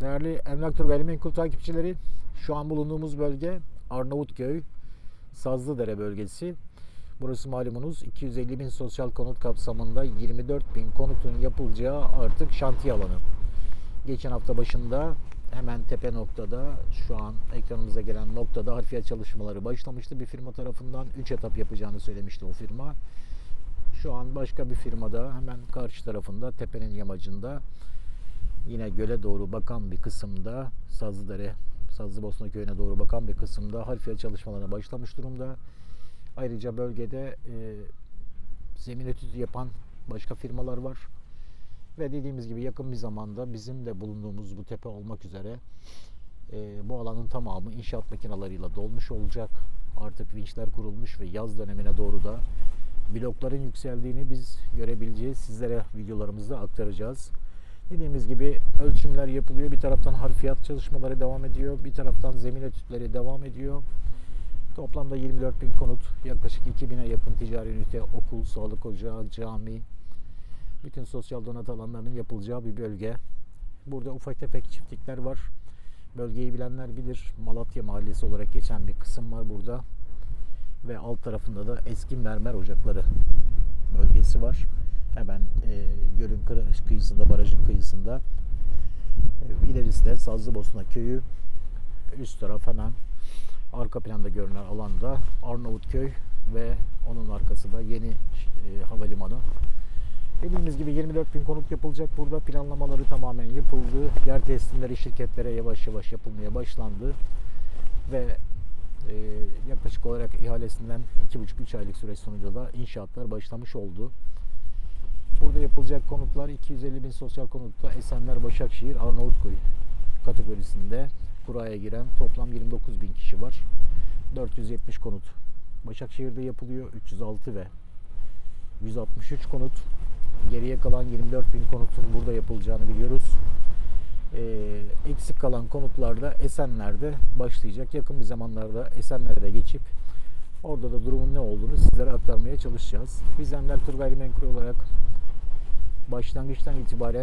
Değerli Emlak Tur Gayrimenkul takipçileri, şu an bulunduğumuz bölge Arnavutköy, Sazlıdere bölgesi. Burası malumunuz 250 bin sosyal konut kapsamında 24 bin konutun yapılacağı artık şantiye alanı. Geçen hafta başında hemen tepe noktada şu an ekranımıza gelen noktada harfiyat çalışmaları başlamıştı. Bir firma tarafından 3 etap yapacağını söylemişti o firma. Şu an başka bir firmada hemen karşı tarafında tepenin yamacında yine göle doğru bakan bir kısımda Sazlıdere, Sazlıbosna köyüne doğru bakan bir kısımda harfiyat çalışmalarına başlamış durumda. Ayrıca bölgede e, zemin etüdü yapan başka firmalar var. Ve dediğimiz gibi yakın bir zamanda bizim de bulunduğumuz bu tepe olmak üzere e, bu alanın tamamı inşaat makinalarıyla dolmuş olacak. Artık vinçler kurulmuş ve yaz dönemine doğru da blokların yükseldiğini biz görebileceğiz. Sizlere videolarımızda aktaracağız. Dediğimiz gibi ölçümler yapılıyor. Bir taraftan harfiyat çalışmaları devam ediyor. Bir taraftan zemin etütleri devam ediyor. Toplamda 24 bin konut, yaklaşık 2000'e yakın ticari ünite, okul, sağlık ocağı, cami, bütün sosyal donat alanlarının yapılacağı bir bölge. Burada ufak tefek çiftlikler var. Bölgeyi bilenler bilir. Malatya Mahallesi olarak geçen bir kısım var burada. Ve alt tarafında da eski mermer ocakları bölgesi var. Hemen e, gölün kıyısında, barajın kıyısında. E, ilerisi de Sazlıbosna köyü. Üst taraf hemen arka planda görünen alanda Arnavutköy ve onun arkası da yeni e, havalimanı. Dediğimiz gibi 24 bin konut yapılacak burada. Planlamaları tamamen yapıldı. Yer teslimleri şirketlere yavaş yavaş yapılmaya başlandı. Ve e, yaklaşık olarak ihalesinden 2,5-3 aylık süreç sonucu da inşaatlar başlamış oldu. Yapılacak konutlar 250 bin sosyal konutta Esenler, Başakşehir, Arnavutköy kategorisinde kuraya giren toplam 29 bin kişi var. 470 konut Başakşehir'de yapılıyor. 306 ve 163 konut. Geriye kalan 24 bin konutun burada yapılacağını biliyoruz. Ee, eksik kalan konutlarda Esenler'de başlayacak. Yakın bir zamanlarda Esenler'e geçip orada da durumun ne olduğunu sizlere aktarmaya çalışacağız. Biz Emlak Tur Gayrimenkul olarak başlangıçtan itibaren